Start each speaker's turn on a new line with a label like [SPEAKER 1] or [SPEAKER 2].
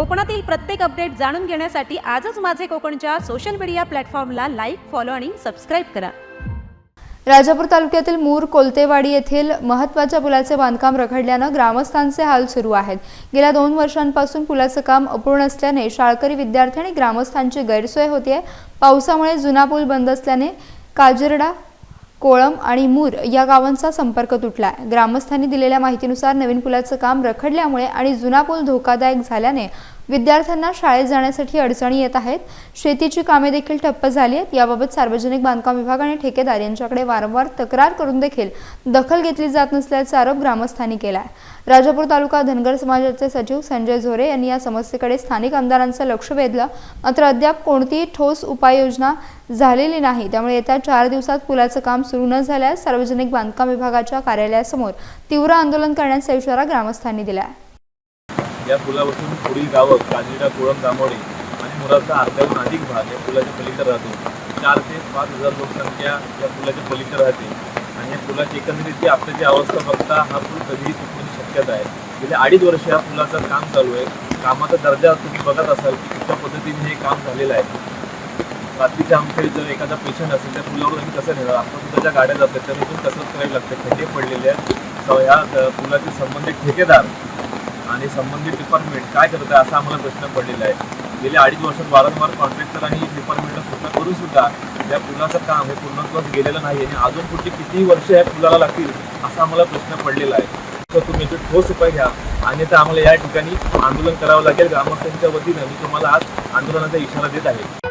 [SPEAKER 1] कोकणातील प्रत्येक अपडेट जाणून घेण्यासाठी आजच माझे कोकणच्या सोशल मीडिया प्लॅटफॉर्मला लाईक फॉलो आणि सबस्क्राईब करा.
[SPEAKER 2] राजापूर तालुक्यातील मूर कोलतेवाडी येथील महत्त्वाच्या पुलाचे बांधकाम रखडल्यानं ग्रामस्थांचे हाल सुरू आहेत. गेल्या दोन वर्षांपासून पुलाचं काम अपूर्ण असल्याने शाळकरी विद्यार्थी आणि ग्रामस्थांची गैरसोय होतीये. पावसामुळे जुना पूल बंद असल्याने काजिरडा कोळम आणि मूर या गावांचा संपर्क तुटला ग्रामस्थांनी दिलेल्या माहितीनुसार नवीन पुलाचं काम रखडल्यामुळे आणि जुना पूल धोकादायक झाल्याने विद्यार्थ्यांना शाळेत जाण्यासाठी अडचणी येत आहेत. शेतीची कामे देखील ठप्प झाली आहेत. याबाबत सार्वजनिक बांधकाम विभाग आणि ठेकेदार यांच्याकडे वारंवार तक्रार करून देखील दखल घेतली जात नसल्याचा आरोप ग्रामस्थांनी केला आहे राजापूर तालुका धनगर समाजाचे सचिव संजय झोरे यांनी या समस्येकडे स्थानिक आमदारांचं लक्ष वेधलं. मात्र अद्याप कोणतीही ठोस उपाययोजना झालेली नाही. त्यामुळे येत्या चार दिवसात पुलाचं काम सुरू न झाल्यास सार्वजनिक बांधकाम विभागाच्या कार्यालयासमोर तीव्र आंदोलन करण्याचा इशारा ग्रामस्थांनी दिला
[SPEAKER 3] या पुलापासून पुढील गावं काजिरा कोळम दामोडे आणि मुलाचा अर्ध्याहून अधिक भाग या पुलाच्या पलीकडे राहतो चार ते पाच हजार लोकसंख्या या पुलाच्या पलीकडे राहते आणि या पुलाची एकंदरीत जी अवस्था बघता हा पूल कधीही तुटण्याची शक्यता आहे. गेल्या अडीच वर्ष या पुलाचं काम चालू आहे. कामाचा दर्जा तुम्ही बघत असाल की कुठल्या पद्धतीने हे काम झालेलं आहे. रात्रीच्या आमच्या जर एखादा पेशंट असेल त्या पुलावर आम्ही कसं नेणार? आपण सुद्धा ज्या गाड्या जातात त्या इथून कसरत करावी लागते. खड्डे पडलेले आहेत. ह्या पुलाचे संबंधित ठेकेदार आणि संबंधित डिपार्टमेंट काय करत आहे असा आम्हाला प्रश्न पडलेला आहे. गेल्या अडीच वर्षात वारंवार कॉन्ट्रॅक्टर आणि डिपार्टमेंटला सूचना करून सुद्धा या पुलाचं काम हे पूर्णत्वास गेलेलं नाही आणि अजून पुढची किती वर्ष या पुलाला लागतील असा आम्हाला प्रश्न पडलेला आहे. तर तुम्ही याचे ठोस उपाय घ्या आणि तर आम्हाला या ठिकाणी आंदोलन करावं लागेल. ग्रामस्थांच्या वतीनं मी तुम्हाला आज आंदोलनाचा इशारा देत आहे.